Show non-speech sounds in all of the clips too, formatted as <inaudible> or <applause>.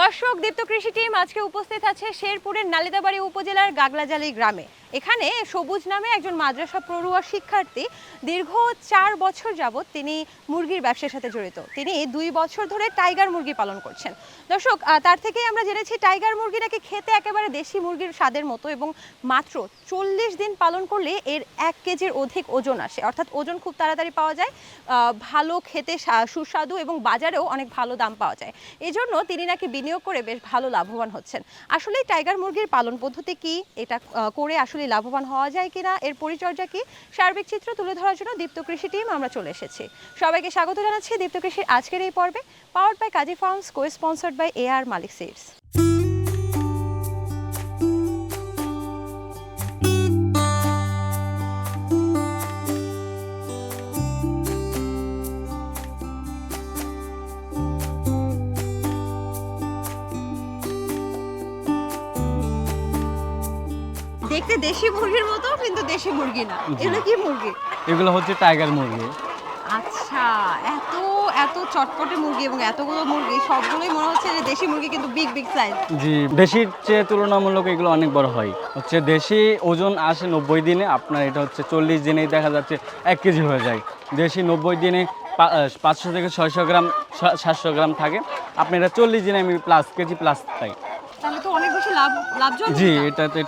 দর্শক দীপ্ত কৃষি টিম আজকে উপস্থিত আছে শেরপুরের নালিতাবাড়ি উপজেলার গাগলাজালি গ্রামে। এখানে সবুজ নামে একজন মাদ্রাসা পড়ুয়া শিক্ষার্থী দীর্ঘ চার বছর যাবৎ তিনি মুরগির ব্যবসার সাথে জড়িত। তিনি দুই বছর ধরে টাইগার মুরগি পালন করছেন। দর্শক তার থেকেই আমরা জেনেছি টাইগার মুরগি নাকি খেতে একেবারে দেশি মুরগির স্বাদের মতো এবং মাত্র চল্লিশ দিন পালন করলে এর এক কেজির অধিক ওজন আসে। অর্থাৎ ওজন খুব তাড়াতাড়ি পাওয়া যায় ভালো খেতে সুস্বাদু এবং বাজারেও অনেক ভালো দাম পাওয়া যায়। এজন্য তিনি নাকি বিনিয়োগ করে বেশ ভালো লাভবান হচ্ছেন। আসলে টাইগার মুরগির পালন পদ্ধতি কি? এটা করে আসলে লাভবান হওয়া যায় কিনা, এর পরিচর্যা কি? সার্বিক চিত্র তুলে ধরার জন্য দীপ্ত কৃষি টিম, আমরা চলে এসেছি। সবাইকে স্বাগত জানাচ্ছি দীপ্ত কৃষির আজকের এই পর্বে powered by Kazi farms co sponsored by A R Malik seeds দেশি মুরগির মতো কিন্তু দেশি মুরগি না। এগুলো কি মুরগি? এগুলো হচ্ছে টাইগার মুরগি। আচ্ছা এত এত চটপটে মুরগি এবং এতগুলো মুরগি সবগুলোই মনে হচ্ছে যে দেশি মুরগি কিন্তু বিগ বিগ সাইজ জি দেশির চেয়ে তুলনামূলক এগুলো অনেক বড় হয়। হচ্ছে দেশি ওজন আসে নব্বই দিনে আপনার এটা হচ্ছে চল্লিশ দিনেই দেখা যাচ্ছে এক কেজি হয়ে যায়। দেশি নব্বই দিনে পাঁচশো থেকে ছয়শো গ্রাম সাতশো গ্রাম থাকে। আপনি এটা চল্লিশ দিনে আমি প্লাস কেজি প্লাস পাই। তাহলে তো লাভ লাভজনক জি এটাতে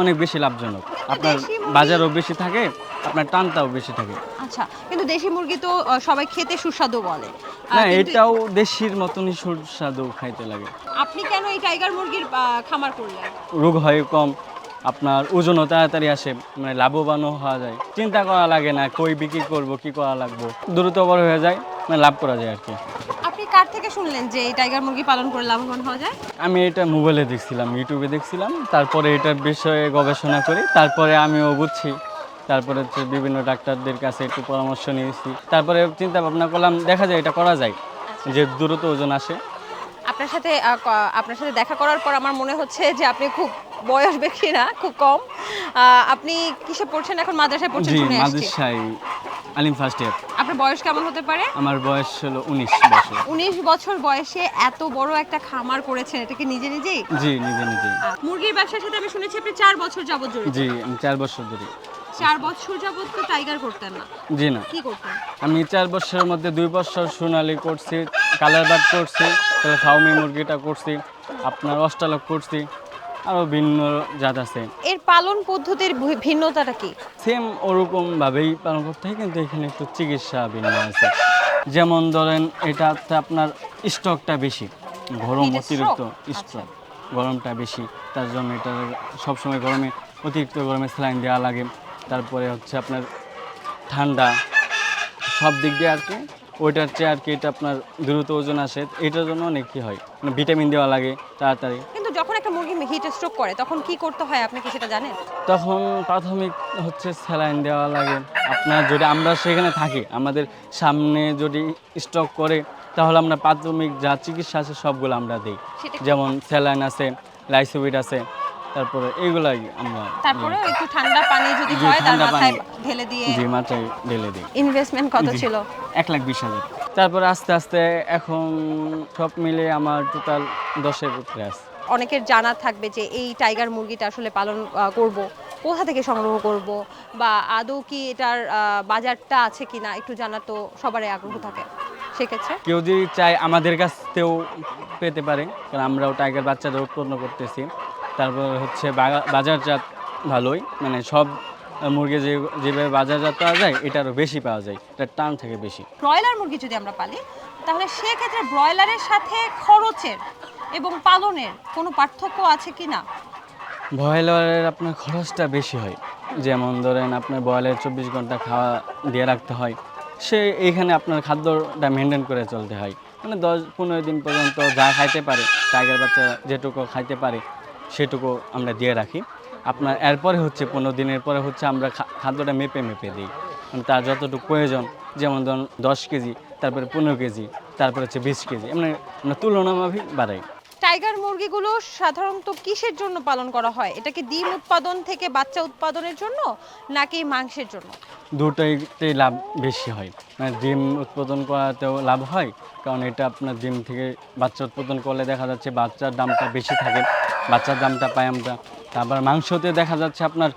অনেক বেশি লাভজনক। আপনার বাজারও বেশি থাকে আপনার টানটাও বেশি থাকে। আচ্ছা কিন্তু দেশি মুরগি তো সবাই খেতে সুস্বাদু বলে। না এটাও দেশির মতনই সুস্বাদু খাইতে লাগে। আপনি কেন এই টাইগার মুরগির খামার করলেন? রোগ হয় কম আপনার ওজনও তাড়াতাড়ি আসে মানে লাভবানও হওয়া যায়। চিন্তা করা লাগে না কই বিক্রি করব কি করা লাগবো। দ্রুত বড় হয়ে যায় মানে লাভ করা যায় আর কি। কার থেকে শুনলেন যে এই টাইগার মুরগি পালন করে লাভবান হওয়া যায়? আমি এটা মোবাইলে দেখছিলাম ইউটিউবে দেখছিলাম। তারপরে এটার বিষয়ে গবেষণা করি। তারপরে আমিও বুঝছি। তারপরে হচ্ছে বিভিন্ন ডাক্তারদের কাছে একটু পরামর্শ নিয়েছি। তারপরে চিন্তা ভাবনা করলাম দেখা যায় এটা করা যায় যে দ্রুত ওজন আসে। আপনার সাথে আপনার সাথে দেখা করার পর আমার মনে হচ্ছে যে আপনি খুব বয়স বেশি না খুব কম। আপনি কিসে পড়ছেন? এখন মাদ্রাসায় পড়ছেন মাদ্রাসায়। আলিম ফার্স্ট ইয়ার আপনার বয়স কেমন হতে পারে? আমার বয়স হলো উনিশ বছর। উনিশ বছর বয়সে এত বড় একটা খামার করেছেন এটা কি নিজে নিজেই? জি নিজে নিজেই। মুরগির ব্যবসার সাথে আমি শুনেছি আপনি চার বছর যাবত জড়িত। জি আমি চার বছর ধরে। চার বছর যাবত তো টাইগার করতেন না। জি না। কি করতেন? আমি চার বছরের মধ্যে দুই বছর সোনালি করছি কালার বাট করছি তাহলে ফাউমি মুরগিটা করছি আপনার অষ্টালক করছি। আরও ভিন্ন জাত আছে। এর পালন পদ্ধতির ভিন্নতাটা কি? সেম ওরকমভাবেই পালন করতে হয় কিন্তু এখানে একটু চিকিৎসা ভিন্ন আছে। যেমন ধরেন এটাতে আপনার স্টকটা বেশি গরম অতিরিক্ত? স্টক। গরমটা বেশি তার জন্য এটা সবসময় গরমে অতিরিক্ত গরমে স্যালাইন দেওয়া লাগে। তারপরে হচ্ছে আপনার ঠান্ডা সব দিক দিয়ে আর কি ওইটার চেয়ে আর কি এটা আপনার দ্রুত ওজন আসে এটার জন্য অনেক কি হয় মানে ভিটামিন দেওয়া লাগে তাড়াতাড়ি। হিট স্ট্রোক করে তখন কি করতে হয় আপনি কি সেটা জানেন? তখন প্রাথমিক হচ্ছে স্যালাইন দেওয়া লাগে। আপনার যদি আমরা সেখানে থাকি আমাদের সামনে যদি স্টক করে তাহলে আমরা প্রাথমিক যা চিকিৎসা আছে সবগুলো আমরা দিই। যেমন স্যালাইন আছে লাইসোভিট আছে তারপরে এইগুলাই আমরা তারপরে একটু ঠান্ডা পানি যদি হয় তার মাথায়। ঢেলে দিয়ে জি মাথায় ঢেলে দিই। ইনভেস্টমেন্ট কত ছিল? এক লাখ বিশ হাজার। তারপরে আস্তে আস্তে এখন সব মিলে আমার টোটাল দশের উপরে আছে। অনেকের জানা থাকবে যে এই টাইগার মুরগিটা আসলে পালন করব। কোথা থেকে সংগ্রহ করব? বা আদৌ কি এটার বাজারটা আছে কিনা? একটু জানার তো সবারই আগ্রহ থাকে। সেক্ষেত্রে? কেউ যদি চায় আমাদের কাছ থেকেও পেতে পারে কারণ আমরাও টাইগার বাচ্চাদের উৎপন্ন করতেছি। তারপর হচ্ছে বাজারজাত ভালোই। মানে সব মুরগি যে যেভাবে বাজারজাত পাওয়া যায় এটারও বেশি পাওয়া যায়। এটার টান থাকে বেশি। ব্রয়লার মুরগি যদি আমরা পালি তাহলে সেক্ষেত্রে ব্রয়লারের সাথে খরচের এবং পালনের কোনো পার্থক্য আছে কি না? ব্রয়লারের আপনার খরচটা বেশি হয়। যেমন ধরেন আপনার ব্রয়লার চব্বিশ ঘণ্টা খাওয়া দিয়ে রাখতে হয়। সে এইখানে আপনার খাদ্যটা মেনটেন করে চলতে হয়। মানে দশ পনেরো দিন পর্যন্ত যা খাইতে পারে, টাইগার বাচ্চা যেটুকু খাইতে পারে, সেটুকু আমরা দিয়ে রাখি। আপনার এরপরে হচ্ছে পনেরো দিনের পরে হচ্ছে আমরা খাদ্যটা মেপে মেপে দিই। মানে তার যতটুকু প্রয়োজন, যেমন ধরুন দশ কেজি, তারপরে পনেরো কেজি, তারপরে হচ্ছে বিশ কেজি মানে আমরা তুলনামাফিক বাড়াই। টাইগার মুরগিগুলো সাধারণত কিসের জন্য পালন করা হয়? এটা কি ডিম উৎপাদন থেকে বাচ্চা উৎপাদনের জন্য নাকি মাংসের জন্য? দুটোইতেই লাভ বেশি হয়। মানে ডিম উৎপাদন করাতেও লাভ হয়, কারণ এটা আপনার ডিম থেকে বাচ্চা উৎপাদন করলে দেখা যাচ্ছে বাচ্চার দামটা বেশি থাকে, বাচ্চার দামটা পাই আমরা। তারপর মাংসতে দেখা যাচ্ছে আপনার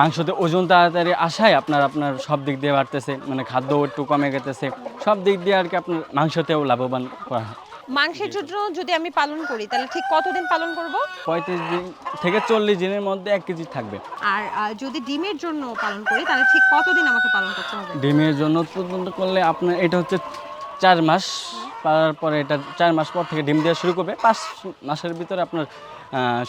মাংসতে ওজন তাড়াতাড়ি আসায় আপনার আপনার সব দিক দিয়ে বাড়তেছে মানে খাদ্য একটু কমে গেতেছে। সব দিক দিয়ে আর কি আপনার মাংসতেও লাভবান করা হয়। মাংসের জন্য যদি আমি পালন করি তাহলে ঠিক কতদিন পালন করব? পঁয়ত্রিশ দিন থেকে চল্লিশ দিনের মধ্যে এক কেজি থাকবে। আর আহ, যদি ডিমের জন্য পালন করি তাহলে ঠিক কতদিন আমাকে পালন করতে হবে? ডিমের জন্য উৎপাদন করলে আপনার এটা হচ্ছে চার মাস পাওয়ার পরে এটা চার মাস পর থেকে ডিম দেওয়া শুরু করবে। পাঁচ মাসের ভিতরে আপনার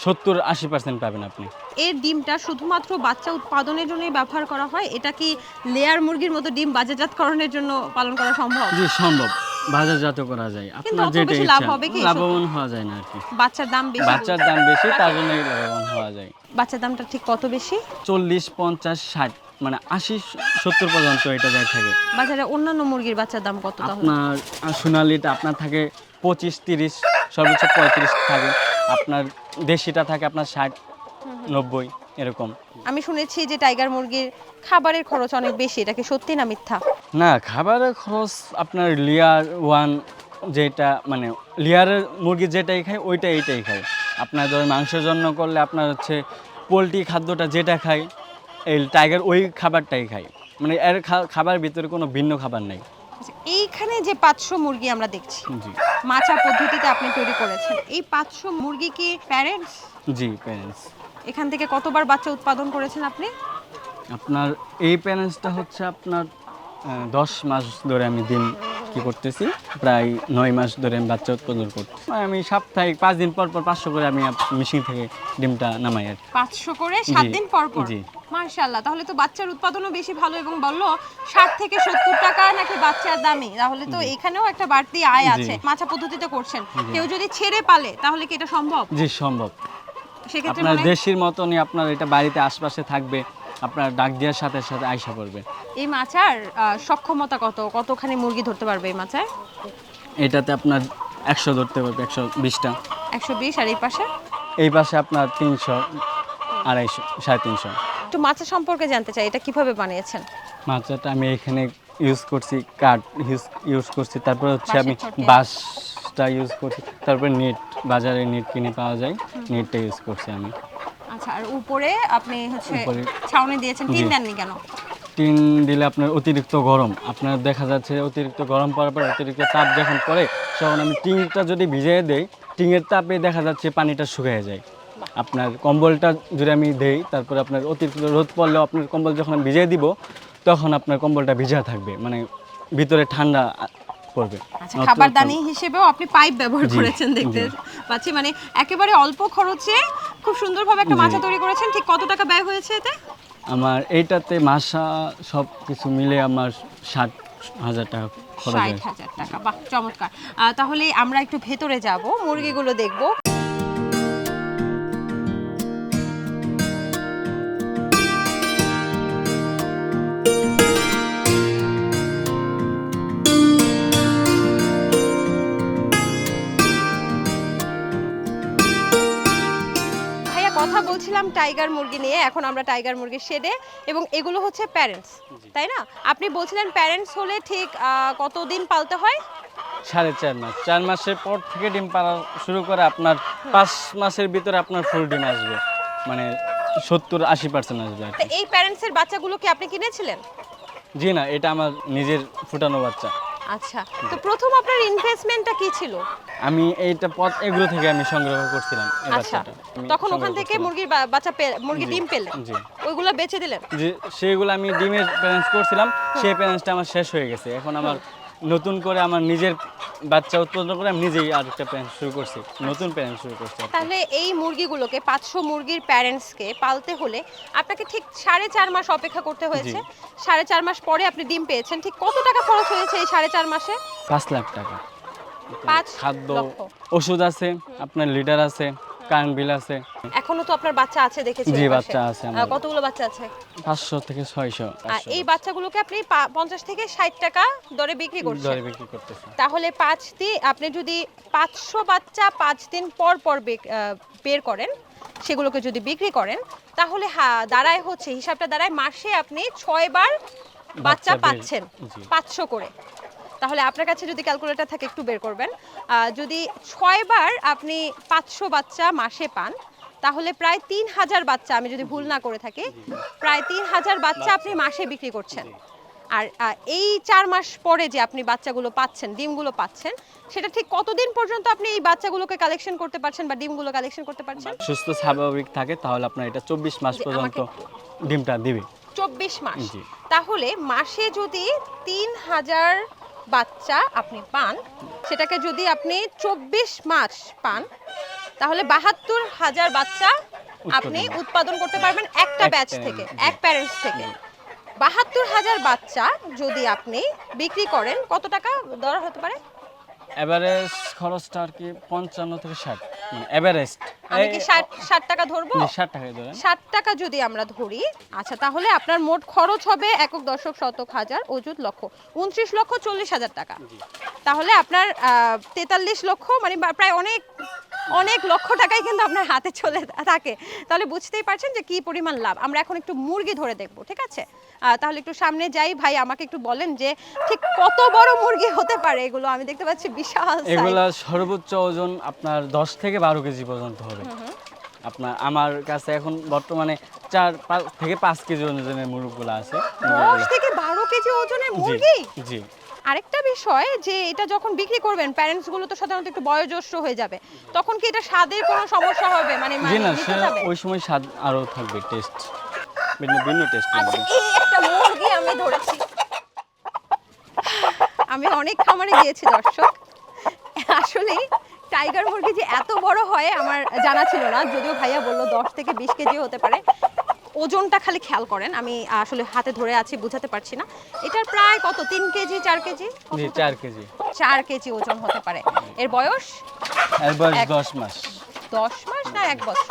সত্তর আশি পার্সেন্ট পাবেন আপনি। এর ডিমটা শুধুমাত্র বাচ্চা উৎপাদনের জন্যই ব্যবহার করা হয়? এটা কি লেয়ার মুরগির মতো ডিম বাজারজাতকরণের জন্য পালন করা সম্ভব? জি সম্ভব। বাজারজাত করা যায়। আপনার যেটা লাভ ইচ্ছা হবে কি? লাভবান হওয়া যায় না আর কি। বাচ্চার দাম বেশি বাচ্চার দাম বেশি তার জন্যই লাভবান হওয়া যায়। বাচ্চার দামটা ঠিক কত বেশি? চল্লিশ পঞ্চাশ ষাট মানে আশি সত্তর পর্যন্ত এটা যায় থাকে। বাজারে অন্যান্য মুরগির বাচ্চার দাম কত আপনার সোনালিটা আপনার থাকে পঁচিশ তিরিশ সর্বোচ্চ পঁয়ত্রিশ থাকে। আপনার দেশিটা থাকে আপনার ষাট নব্বই এরকম। আমি শুনেছি যে টাইগার মুরগির খাবারের খরচ অনেক বেশি এটা কি সত্যি না মিথ্যা? না খাবারের খরচ আপনার লিয়ার ওয়ান যেটা মানে লিয়ারের মুরগি যেটাই খায় ওইটা এইটাই খায়। আপনার ধর মাংসের জন্য করলে আপনার হচ্ছে পোলট্রি খাদ্যটা যেটা খায় এই টাইগার ওই খাবারটাই খায়। মানে এর খা- খাবারের ভিতরে কোনো ভিন্ন খাবার নেই। আচ্ছা, এইখানে যে পাঁচশো মুরগি আমরা দেখছি জি। মাচা পদ্ধতিতে আপনি তৈরি করেছেন এই পাঁচশো মুরগি কি প্যারেন্টস জি প্যারেন্টস এখান থেকে কতবার বাচ্চা উৎপাদন করেছেন আপনি? আপনার এই প্যারেন্টসটা হচ্ছে আপনার দশ মাস ধরে আমি দিন কি করতেছি প্রায় নয় মাস ধরে আমি বাচ্চা উৎপাদন করতেছি। মানে আমি সাপ্তাহিক পাঁচ দিন পর পর পাঁচশো করে আমি মেশিন থেকে ডিমটা নামাই আর পাঁচশো করে সাত দিন পর পর? জি। মার্শাল্লাহ তাহলে তো বাচ্চার উৎপাদনও বেশি ভালো এবং বলল ষাট থেকে সত্তর টাকা নাকি বাচ্চার দামে? তাহলে তো এখানেও একটা বাড়তি আয় আছে মাছা পদ্ধতিতে করছেন। কেউ যদি ছেড়ে পালে তাহলে কি এটা সম্ভব? জি সম্ভব। আপনার মনে- দেশির মতনই আপনার এটা বাড়িতে আশপাশে থাকবে আপনার ডাক দেওয়ার সাথে সাথে আইসা পড়বে। এই আহ, সক্ষমতা কত? কতখানি মুরগি ধরতে পারবে এই মাচায় এটাতে আপনার একশো ধরতে পারবে একশো বিশটা। একশো বিশ আর এই পাশে? এই পাশে আপনার তিনশো আড়াইশো সাড়ে তিনশো। একটু মাছা সম্পর্কে জানতে চাই এটা কীভাবে বানিয়েছেন? মাচাটা আমি এখানে ইউজ করছি কাঠ ইউজ করছি। তারপর হচ্ছে আমি বাঁশের বাঁশটা ইউজ করছি। তারপর নেট বাজারে নেট কিনে পাওয়া যায়। নেটটা ইউজ করছি আমি। আচ্ছা আর উপরে আপনি হচ্ছে ছাউনি দিয়েছেন টিন। দেননি কেন? টিন দিলে আপনার অতিরিক্ত গরম। আপনার দেখা যাচ্ছে অতিরিক্ত গরম পড়ার পর অতিরিক্ত তাপ যখন পড়ে তখন আমি টিনটা যদি ভিজিয়ে দেই টিনের তাপে দেখা যাচ্ছে পানিটা শুকিয়ে যায়। আপনার কম্বলটা যদি আমি দেই তারপরে আপনার অতিরিক্ত রোদ পড়লেও আপনার কম্বল যখন আমি ভিজিয়ে দিব তখন আপনার কম্বলটা ভিজা থাকবে। মানে ভিতরে ঠান্ডা পড়বে আচ্ছা খাবার দানি হিসেবেও আপনি পাইপ ব্যবহার করেছেন দেখতে পাচ্ছি। মানে একেবারে অল্প খরচে খুব সুন্দরভাবে একটা মাছা তৈরি করেছেন। ঠিক কত টাকা ব্যয় হয়েছে এতে? আমার এইটাতে মাসা সব কিছু মিলে আমার ষাট হাজার টাকা ষাট হাজার টাকা। বাহ চমৎকার। তাহলে আমরা একটু ভেতরে যাব মুরগিগুলো দেখব। বলছিলাম টাইগার মুরগি নিয়ে এখন আমরা টাইগার মুরগির শেডে এবং এগুলো হচ্ছে প্যারেন্টস তাই না? আপনি বলছিলেন প্যারেন্টস হলে ঠিক কতদিন পালতে হয়? সাড়ে চার মাস। চার মাসের পর থেকে ডিম পাড়া শুরু করে আপনার পাঁচ মাসের ভিতরে আপনার ফুল ডিম আসবে। মানে সত্তর আশি পার্সেন্ট আসবে এই প্যারেন্টসের বাচ্চাগুলো কি আপনি কিনেছিলেন? জি না এটা আমার নিজের ফুটানো বাচ্চা। আচ্ছা তো প্রথম আপনার ইনভেস্টমেন্টটা কি ছিল? আমি এইটা পথ এগুলো থেকে আমি সংগ্রহ করছিলাম এই আচ্ছা বাচ্চাটা। আমি তখন সংগ্রহ ওখান থেকে করছিলাম। মুরগির বা- বাচ্চা পে- মুরগি ডিম পেলেন। জি। ওইগুলো বেচে দিলেন? যে সেগুলো আমি ডিমের প্যারেন্টস করছিলাম সেই প্যারেন্টসটা আমার শেষ হয়ে গেছে। এখন আমার নতুন করে আমার নিজের বাচ্চা উৎপাদন করে আমি নিজেই আর একটা প্যারেন্টস শুরু করছি। নতুন প্যারেন্টস শুরু করছি তাহলে এই মুরগিগুলোকে পাঁচশো মুরগির প্যারেন্টসকে পালতে হলে আপনাকে ঠিক সাড়ে চার মাস অপেক্ষা করতে হয়েছে। সাড়ে চার মাস পরে আপনি ডিম পেয়েছেন। ঠিক কত টাকা খরচ হয়েছে এই সাড়ে চার মাসে? পাঁচ লাখ টাকা। খাদ্য। ওষুধ আছে আপনার লিডার আছে কারেন্ট আছে। এখনও তো আপনার বাচ্চা আছে দেখেছি জি, বাচ্চা আছে কতগুলো বাচ্চা আছে? পাঁচশো থেকে ছয়শো আর এই বাচ্চাগুলোকে আপনি পা- পঞ্চাশ থেকে ষাট টাকা দরে বিক্রি করছেন। দরে বিক্রি করতেছে। তাহলে পাঁচ দিন আপনি যদি পাঁচশো বাচ্চা পাঁচ দিন পর পর বের করেন সেগুলোকে যদি বিক্রি করেন তাহলে দাঁড়ায় হচ্ছে হিসাবটা দাঁড়ায় মাসে আপনি ছয়বার বাচ্চা বাচ্চা পাচ্ছেন। পাঁচশো করে। তাহলে আপনার কাছে যদি ক্যালকুলেটার থাকে একটু বের করবেন। যদি ছয়বার আপনি পাঁচশো বাচ্চা মাসে পান তাহলে প্রায় তিন হাজার বাচ্চা আমি যদি ভুল না করে থাকি প্রায় তিন হাজার বাচ্চা আপনি মাসে বিক্রি করছেন। আর এই চার মাস পরে যে আপনি বাচ্চাগুলো পাচ্ছেন ডিমগুলো পাচ্ছেন সেটা ঠিক কতদিন পর্যন্ত আপনি এই বাচ্চাগুলোকে কালেকশন করতে পারছেন বা ডিমগুলো কালেকশন করতে পারছেন? সুস্থ স্বাভাবিক থাকে তাহলে আপনার এটা চব্বিশ মাস পর্যন্ত ডিমটা দিবে। চব্বিশ মাস। তাহলে মাসে যদি তিন হাজার বাচ্চা আপনি পান সেটাকে যদি আপনি চব্বিশ মাস পান তাহলে বাহাত্তর হাজার বাচ্চা আপনি উৎপাদন। করতে পারবেন একটা ব্যাচ থেকে এক প্যারেন্টস থেকে। বাহাত্তর হাজার বাচ্চা যদি আপনি বিক্রি করেন কত টাকা দর হতে পারে? এভারেজ খরচটা আর কি পঞ্চান্ন থেকে ষাট মানে এভারেজ আমি কি ষাট ষাট টাকা ধরবো? ষাট টাকায় ধরেন। ষাট টাকা যদি আমরা ধরি আচ্ছা তাহলে আপনার মোট খরচ হবে একক দশক শতক হাজার অযুত লক্ষ উনত্রিশ লক্ষ চল্লিশ হাজার টাকা। তাহলে আপনার তেতাল্লিশ লক্ষ মানে প্রায় অনেক অনেক লক্ষ টাকাই কিন্তু আপনার হাতে চলে থাকে। তাহলে বুঝতেই পারছেন যে কি পরিমাণ লাভ। আমরা এখন একটু মুরগি ধরে দেখব ঠিক আছে? তাহলে একটু সামনে যাই। ভাই আমাকে একটু বলেন যে ঠিক কত বড় মুরগি হতে পারে? এগুলো আমি দেখতে পাচ্ছি বিশাল। এগুলা সর্বোচ্চ ওজন আপনার দশ থেকে বারো কেজি পর্যন্ত হবে। আপনার আমার কাছে এখন বর্তমানে চার থেকে পাঁচ কেজি ওজনের মুরগগুলো আছে। দশ থেকে বারো কেজি ওজনের মুরগি? জি। আরেকটা বিষয় যে এটা যখন বিক্রি করবেন প্যারেন্টসগুলো তো সাধারণত একটু বয়োজ্যেষ্ঠ হয়ে যাবে। তখন কি এটা স্বাদের কোনো সমস্যা হবে? মানে মানে? ওই সময় স্বাদ আরও থাকবে টেস্ট ভিন্ন ভিন্ন টেস্ট আচ্ছা এই একটা মুরগি আমি ধরেছি। আমি অনেক খামারে গিয়েছি দর্শক। আসলে টাইগার মুরগি যে এত বড় হয় আমার জানা ছিল না যদিও ভাইয়া বলল দশ থেকে বিশ কেজি হতে পারে। ওজনটা খালি খেয়াল করেন আমি আসলে হাতে ধরে আছি বুঝাতে পারছি না। এটার প্রায় কত তিন কেজি চার কেজি? চার কেজি। চার কেজি ওজন হতে পারে। এর বয়স? এর বয়স এক- দশ মাস। দশ মাস না এক বছর?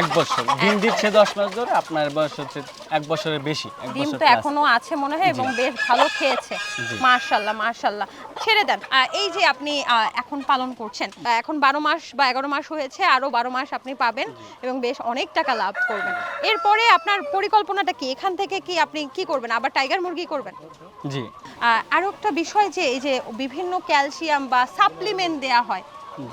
এক বছর। ডিম দিচ্ছে দশ মাস ধরে আপনার বয়স হচ্ছে এক বছরের বেশি ডিম তো এখনও আছে মনে হয় এবং বেশ ভালো খেয়েছে। মার্শাল্লাহ মার্শাল্লাহ ছেড়ে দেন এই যে আপনি এখন পালন করছেন এখন বারো মাস বা এগারো মাস হয়েছে আরও বারো মাস আপনি পাবেন এবং বেশ অনেক টাকা লাভ করবেন। এরপরে আপনার পরিকল্পনাটা কি? এখান থেকে কি আপনি কি করবেন? আবার টাইগার মুরগি করবেন? জি। আহ, আরও একটা বিষয় যে এই যে বিভিন্ন ক্যালসিয়াম বা সাপ্লিমেন্ট দেয়া হয়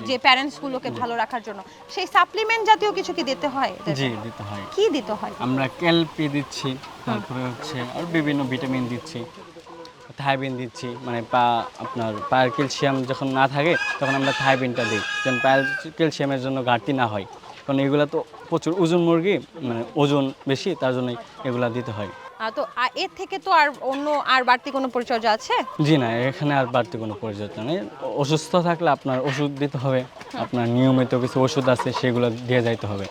যে প্যারেন্টস গুলোকে ভালো রাখার জন্য। সেই সাপ্লিমেন্ট জাতীয় কিছু কি দিতে হয়? জি দিতে হয়। কি দিতে হয়? আমরা ক্যালপি দিচ্ছি তারপরে হচ্ছে আর বিভিন্ন ভিটামিন দিচ্ছি। থাইবিন দিচ্ছি মানে পা আপনার পায়ের ক্যালসিয়াম যখন না থাকে তখন আমরা থাইবিনটা দিই। যেন পায়ের ক্যালসিয়ামের জন্য ঘাটতি না হয়। কারণ এগুলো তো প্রচুর ওজন মুরগি মানে ওজন বেশি তার জন্যই এগুলা দিতে হয়। তো এর থেকে তো আর অন্য আর বাড়তি কোনো পরিচর্যা আছে? জি না এখানে আর বাড়তি কোনো পরিচর্যা নেই। অসুস্থ থাকলে আপনার ওষুধ দিতে হবে আপনার নিয়মিত কিছু ওষুধ আছে সেগুলো দিয়ে যাইতে হবে।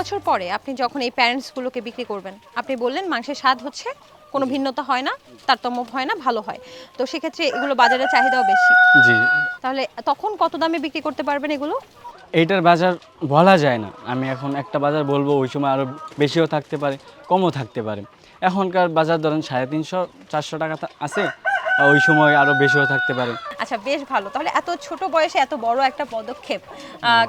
বছর পরে আপনি যখন এই প্যারেন্টসগুলোকে বিক্রি করবেন আপনি বললেন মাংসের স্বাদ হচ্ছে কোনো ভিন্নতা হয় না তারতম্য হয় না ভালো হয়। তো সেক্ষেত্রে এগুলো বাজারে চাহিদাও বেশি। জি। তাহলে তখন কত দামে বিক্রি করতে পারবেন এগুলো? এইটার বাজার বলা যায় না। আমি এখন একটা বাজার বলব ওই সময় আরও বেশিও থাকতে পারে কমও থাকতে পারে। এখনকার বাজার ধরেন সাড়ে তিনশো চারশো টাকা আছে ওই সময় আরও বেশিও থাকতে পারে। আচ্ছা বেশ ভালো। তাহলে এত ছোট বয়সে এত বড় একটা পদক্ষেপ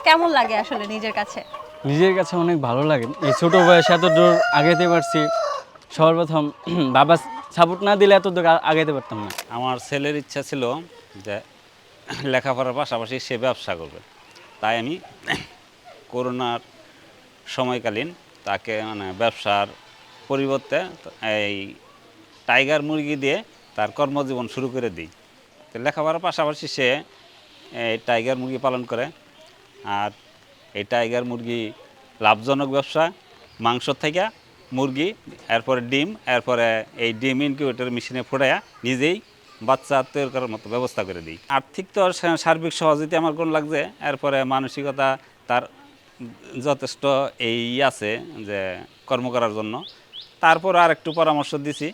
কেমন লাগে আসলে নিজের কাছে? নিজের কাছে অনেক ভালো লাগে। এই ছোটো বয়সে এত দূর আগাইতে পারছি, সর্বপ্রথম <clears throat> বাবা সাপোর্ট না দিলে এত দূর আগাইতে পারতাম না। আমার ছেলের ইচ্ছা ছিল যে <clears throat> লেখাপড়ার পাশাপাশি সে ব্যবসা করবে। তাই আমি <clears throat> করোনার সময়কালীন তাকে মানে ব্যবসার পরিবর্তে এই টাইগার মুরগি দিয়ে তার কর্মজীবন শুরু করে দিই। তো লেখাপড়ার পাশাপাশি সে এই টাইগার মুরগি পালন করে। আর এই টাইগার মুরগি লাভজনক ব্যবসা, মাংস থেকে মুরগি, এরপরে ডিম, এরপরে এই ডিম ইনকিউবেটর মেশিনে ফুটাইয়া নিজেই বাচ্চা তৈরি করার মতো ব্যবস্থা করে দিই। আর্থিক তো সার্বিক সহযোগিতা আমার কোন লাগছে, এরপরে মানসিকতা তার যথেষ্ট এই আছে যে কর্ম করার জন্য। তারপর আর একটু পরামর্শ দিছি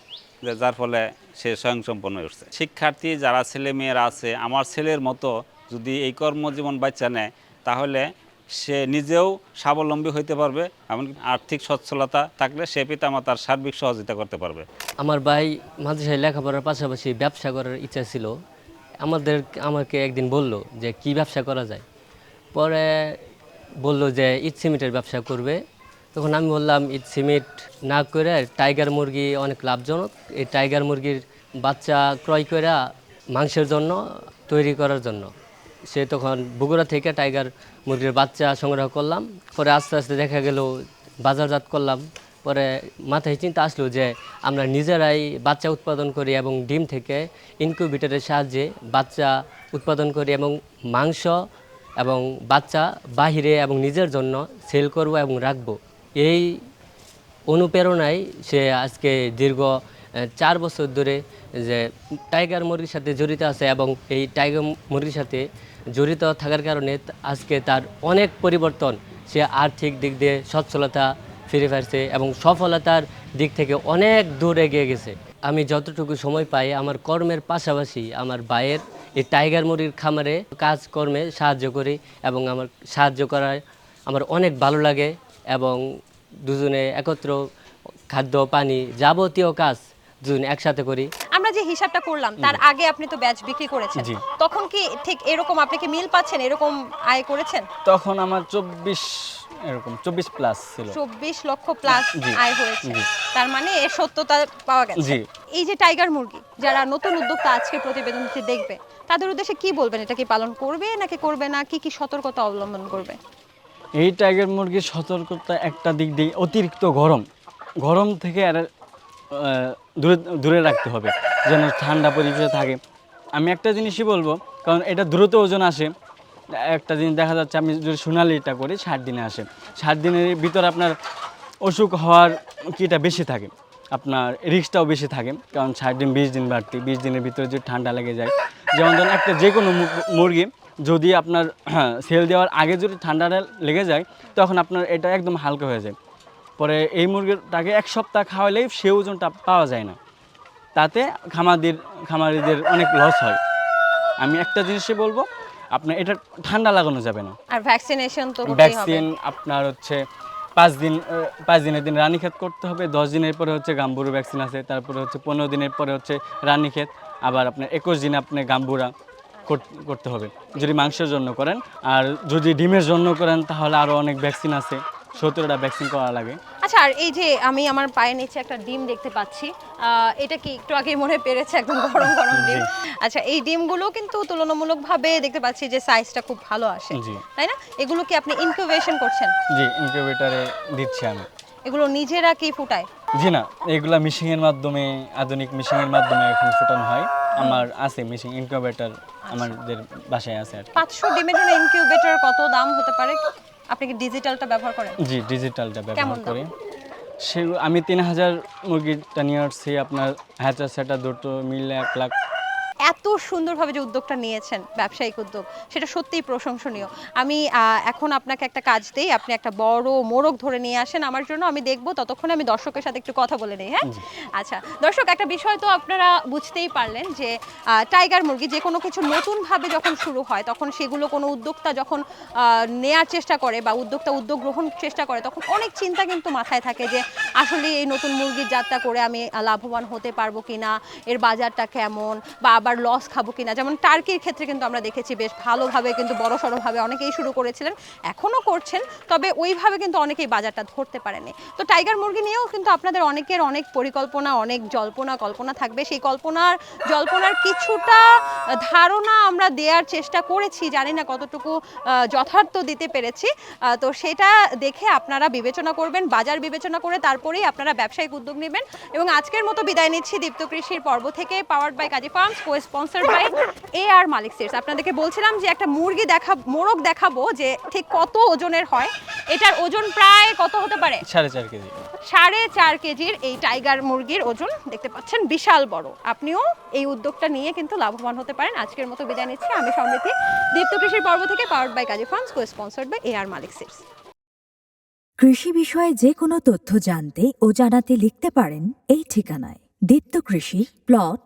যে যার ফলে সে স্বয়ংসম্পন্ন হয়ে উঠছে। শিক্ষার্থী যারা ছেলে মেয়েরা আছে, আমার ছেলের মতো যদি এই কর্মজীবন বাচ্চা নেয়, তাহলে সে নিজেও স্বাবলম্বী হইতে পারবে, এমনকি আর্থিক সচ্ছলতা থাকলে সে পিতামাতার সার্বিক সহযোগিতা করতে পারবে। আমার ভাই মাদ্রাসায় লেখাপড়ার পাশাপাশি ব্যবসা করার ইচ্ছা ছিল। আমাদের, আমাকে একদিন বলল যে, কি ব্যবসা করা যায়? পরে বলল যে, ইট সিমেন্টের ব্যবসা করবে। তখন আমি বললাম, ইট সিমেন্ট না করে টাইগার মুরগি অনেক লাভজনক। এই টাইগার মুরগির বাচ্চা ক্রয় করে মাংসের জন্য, তৈরি করার জন্য। সে তখন বগুড়া থেকে টাইগার মুরগির বাচ্চা সংগ্রহ করলাম। পরে আস্তে আস্তে দেখা গেল বাজারজাত করলাম। পরে মাথায় চিন্তা আসলো যে আমরা নিজেরাই বাচ্চা উৎপাদন করি এবং ডিম থেকে ইনকিউবেটরের সাহায্যে বাচ্চা উৎপাদন করি এবং মাংস এবং বাচ্চা বাহিরে এবং নিজের জন্য সেল করব এবং রাখব। এই অনুপ্রেরণায় সে আজকে দীর্ঘ চার বছর ধরে যে টাইগার মুরগির সাথে জড়িত আছে এবং এই টাইগার মুরগির সাথে জড়িত থাকার কারণে আজকে তার অনেক পরিবর্তন। সে আর্থিক দিক দিয়ে সচ্ছলতা ফিরে ফেরছে এবং সফলতার দিক থেকে অনেক দূর এগিয়ে গেছে। আমি যতটুকু সময় পাই আমার কর্মের পাশাপাশি আমার ভাইয়ের এই টাইগার মুরগির খামারে কাজকর্মে সাহায্য করি এবং আমার সাহায্য করায় আমার অনেক ভালো লাগে এবং দুজনে একত্র খাদ্য, পানি যাবতীয় কাজ দুজনে একসাথে করি। আমরা যে হিসাবটা করলাম তার আগে আপনি তো ব্যাচ বিক্রি করেছেন। তখন কি ঠিক এরকম আপনি কি মিল পাচ্ছেন? এরকম আয় করেছেন? তখন আমার চব্বিশ এরকম চব্বিশ প্লাস ছিল। চব্বিশ লক্ষ প্লাস আয় হয়েছে। তার মানে এর সত্যতা পাওয়া গেছে। এই যে টাইগার মুরগি যারা নতুন উদ্যোক্তা আজকে প্রতিবেদনটি দেখবে তাদের উদ্দেশ্যে কি বলবেন? এটা কি পালন করবে নাকি করবে না? কি কি সতর্কতা অবলম্বন করবে? এই টাইগার মুরগির সতর্কতা একটা দিক দিয়ে অতিরিক্ত গরম। গরম থেকে আর দূরে দূরে রাখতে হবে, যেন ঠান্ডা পরিবেশে থাকে। আমি একটা জিনিসই বলব, কারণ এটা দ্রুত ওজন আসে। একটা জিনিস দেখা যাচ্ছে, আমি যদি সোনালিটা করি, ষাট দিনে আসে। ষাট দিনের ভিতরে আপনার অসুখ হওয়ার কিটা বেশি থাকে। আপনার রিস্কটাও বেশি থাকে, কারণ ষাট দিন, বিশ দিন বাড়তি, বিশ দিনের ভিতরে যদি ঠান্ডা লেগে যায়, যেমন ধরুন একটা যে কোনো মুরগি, যদি আপনার <clears throat> সেল দেওয়ার আগে যদি ঠান্ডাটা লেগে যায়, তখন আপনার এটা একদম হালকা হয়ে যায়। পরে এই মুরগিটাকে এক সপ্তাহ খাওয়ালেই সে ওজনটা পাওয়া যায় না। তাতে খামারদের খামারিদের অনেক লস হয়। আমি একটা জিনিসই বলব আপনার এটা ঠান্ডা লাগানো যাবে না। আর ভ্যাকসিনেশন তো ভ্যাকসিন আপনার হচ্ছে পাঁচ দিন পাঁচ দিনের দিন রানীক্ষেত করতে হবে দশ দিনের পরে হচ্ছে গাম্বুরু ভ্যাকসিন আছে তারপরে হচ্ছে পনেরো দিনের পরে হচ্ছে রানীক্ষেত আবার আপনার একুশ দিন আপনি গাম্বুরা করতে হবে। যদি মাংসের জন্য করেন আর যদি ডিমের জন্য করেন তাহলে আরও অনেক ভ্যাকসিন আছে। সতেরোটা ভ্যাকসিন করা লাগে। আচ্ছা আর এই যে আমি আমার পায়ের নিচে একটা ডিম দেখতে পাচ্ছি এটা কি একটু আগে মনে পেরেছে একদম গরম গরম ডিম? আচ্ছা এই ডিমগুলো কিন্তু তুলনামূলকভাবে দেখতে পাচ্ছি যে সাইজটা খুব ভালো আসে তাই না? এগুলো কি আপনি ইনকিউবেশন করছেন? জি ইনকিউবেটারে দিচ্ছি আমি। এগুলো নিজেরা কি ফুটায়? জি না এগুলা মিশিংয়ের মাধ্যমে আধুনিক মিশিংয়ের মাধ্যমে এখন ফোটানো হয়। আমার আছে মিশিং ইনকিউবেটার আমাদের বাসায় আছে আর কি। পাঁচশো ডিমের জন্য ইনকিউবেটর কত দাম হতে পারে? আপনি কি ডিজিটালটা ব্যবহার করেন জি ডিজিটালটা ব্যবহার? করি সে আমি তিন হাজার মুরগিটা নিয়ে আসছি আপনার হ্যাচা সেটা দুটো মিলে এক লাখ এত সুন্দরভাবে যে উদ্যোগটা নিয়েছেন ব্যবসায়িক উদ্যোগ সেটা সত্যিই প্রশংসনীয়। আমি এখন আপনাকে একটা কাজ দেই আপনি একটা বড় মোরগ ধরে নিয়ে আসেন আমার জন্য আমি দেখব ততক্ষণে আমি দর্শকের সাথে একটু কথা বলে নিই হ্যাঁ? আচ্ছা দর্শক একটা বিষয় তো আপনারা বুঝতেই পারলেন যে টাইগার মুরগি যে কোনো কিছু নতুনভাবে যখন শুরু হয় তখন সেগুলো কোনো উদ্যোক্তা যখন নেয়ার চেষ্টা করে বা উদ্যোক্তা উদ্যোগ গ্রহণ চেষ্টা করে তখন অনেক চিন্তা কিন্তু মাথায় থাকে যে আসলে এই নতুন মুরগির যাত্রা করে আমি লাভবান হতে পারব কিনা এর বাজারটা কেমন বা আবার লস খাব কিনা? যেমন টার্কির ক্ষেত্রে কিন্তু আমরা দেখেছি বেশ ভালোভাবে কিন্তু বড় সড়োভাবে অনেকেই শুরু করেছিলেন, এখনও করছেন, তবে ওইভাবে কিন্তু অনেকেই বাজারটা ধরতে পারেনি তো টাইগার মুরগি নিয়েও কিন্তু আপনাদের অনেকের অনেক পরিকল্পনা, অনেক জল্পনা, কল্পনা থাকবে। সেই কল্পনার, জল্পনার কিছুটা ধারণা আমরা দেওয়ার চেষ্টা করেছি, জানি না কতটুকু যথার্থ দিতে পেরেছি। তো সেটা দেখে আপনারা বিবেচনা করবেন, বাজার বিবেচনা করে তারপরেই আপনারা ব্যবসায়িক উদ্যোগ নেবেন। এবং আজকের মতো বিদায় নিচ্ছি দীপ্ত কৃষির পর্ব থেকে powered by Kazi farms sponsor by A R Malik seeds আপনাদেরকে বলছিলাম যে একটা মুরগি দেখা মোরগ দেখাবো যে ঠিক কত ওজনের হয়। এটার ওজন প্রায় কত হতে পারে? সাড়ে চার কেজি। সাড়ে চার কেজির এই টাইগার মুরগির ওজন দেখতে পাচ্ছেন বিশাল বড়। আপনিও এই উদ্যোগটা নিয়ে কিন্তু লাভবান হতে পারেন। আজকের মতো বিদায় নিচ্ছি। আমি সমৃদ্ধি। দীপ্ত কৃষির পর্ব থেকে powered by Kazi farms co sponsored by A R Malik seeds কৃষি বিষয়ে যে কোনো তথ্য জানতে ও জানাতে লিখতে পারেন এই ঠিকানায়। দীপ্ত কৃষি প্লট